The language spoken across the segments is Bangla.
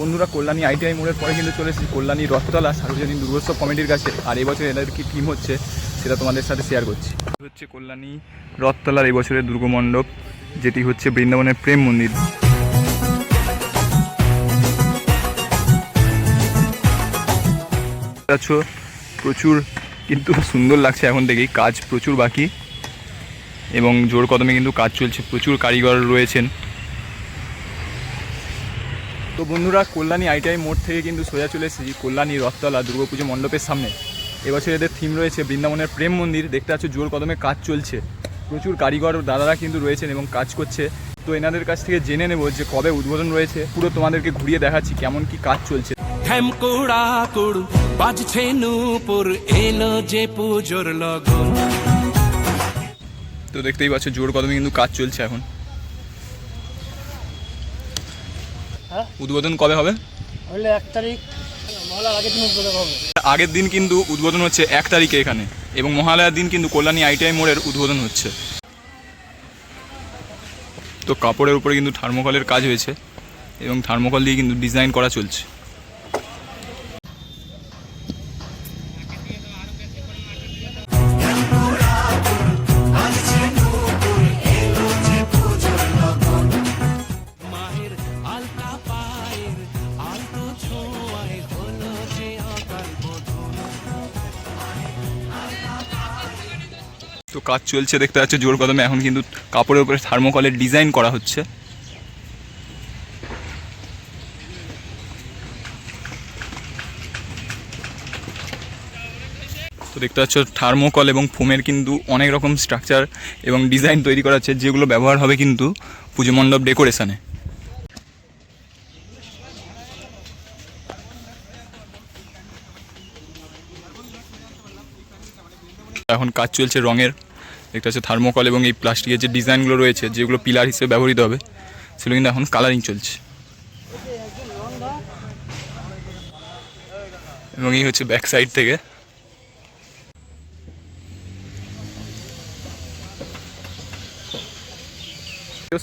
বন্ধুরা, কল্যাণী আইটিআই মোড়ের পরে কিন্তু চলে এসেছি। কল্যাণী রথতলা, সার্বজনীন দুর্গোৎসব কমিটির কাছে। আর এবছর এদের কী থিম হচ্ছে, সেটা তোমাদের সাথে শেয়ার করছি। হচ্ছে কল্যাণী রথতলার এই বছরের দুর্গমণ্ডপ যেটি হচ্ছে বৃন্দাবনের প্রেম মন্দির। প্রচুর কিন্তু সুন্দর লাগছে এখন থেকেই কাজ প্রচুর বাকি। এবং জোর কদমে কিন্তু কাজ চলছে, প্রচুর কারিগর রয়েছেন। তো বন্ধুরা কল্যাণী আইটিআই মোড় থেকে কিন্তু সোজা চলে এসেছি কল্যাণী রথতলা দুর্গাপুজো মণ্ডপের সামনে। এবছর এদের থিম রয়েছে বৃন্দাবনের প্রেম মন্দির। দেখতে পাচ্ছ জোর কদমে কাজ চলছে। প্রচুর কারিগর দাদারা কিন্তু রয়েছেন এবং কাজ করছে। তো এনাদের কাছ থেকে জেনে নেব যে কবে উদ্বোধন রয়েছে। পুরো তোমাদেরকে ঘুরিয়ে দেখাচ্ছি কেমন কি কাজ চলছে। ঢ্যামকুড়া কুড়ু বাজছে নূপুর এলো যে পুজোর লগন। তো দেখতেই পাচ্ছ জোর কদমে কিন্তু কাজ চলছে এখন। হ্যাঁ? উদ্বোধন কবে হবে? হলে এক তারিখ মহলার আগের দিন উদ্বোধন হবে। আগের দিন কিন্তু উদ্বোধন হচ্ছে এক তারিখে এখানে এবং মহালয়ার দিন কিন্তু কল্যাণী আইটিআই মোড়ের উদ্বোধন হচ্ছে। তো কাপড়ের উপরে কিন্তু থার্মোকলের কাজ হয়েছে এবং থার্মোকল দিয়ে কিন্তু ডিজাইন করা চলছে। তো কাজ চলছে, দেখতে পাচ্ছ জোর কদমে। এখন কিন্তু কাপড়ের উপরে থার্মোকলের ডিজাইন করা হচ্ছে। তো দেখতে পাচ্ছ থার্মোকল এবং ফোমের কিন্তু অনেক রকম স্ট্রাকচার এবং ডিজাইন তৈরি করা হচ্ছে, যেগুলো ব্যবহার হবে কিন্তু পুজো মণ্ডপ ডেকোরেশনে এখন কাজ চলছে রঙের। একটা হচ্ছে থার্মোকল এবং এই প্লাস্টিকের যে ডিজাইনগুলো রয়েছে, যেগুলো পিলার হিসেবে ব্যবহৃত হবে, সেগুলো কিন্তু এখন কালারিং চলছে। এবং এই হচ্ছে ব্যাক সাইড থেকে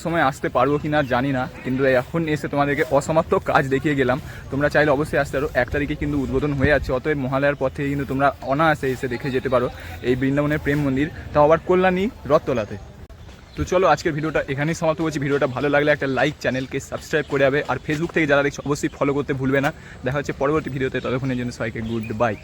সময় আসতে পারব কি না জানি না, কিন্তু এখন এসে তোমাদেরকে অসমাপ্ত কাজ দেখিয়ে গেলাম। তোমরা চাইলে অবশ্যই আসতে পারো। এক তারিখে কিন্তু উদ্বোধন হয়ে যাচ্ছে অতএব মহালয়ার পর থেকে কিন্তু তোমরা অনায়াসে এসে দেখে যেতে পারো এই বৃন্দাবনের প্রেম মন্দির, তাও আবার কল্যাণী রথতলাতে। তো চলো, আজকের ভিডিওটা এখানেই সমাপ্ত করছি। ভিডিওটা ভালো লাগলে একটা লাইক চ্যানেলকে সাবস্ক্রাইব করে যাবে। আর ফেসবুক থেকে যারা দেখছ, অবশ্যই ফলো করতে ভুলবে না। দেখা হচ্ছে পরবর্তী ভিডিওতে, ততক্ষণের জন্য সবাইকে গুড বাই।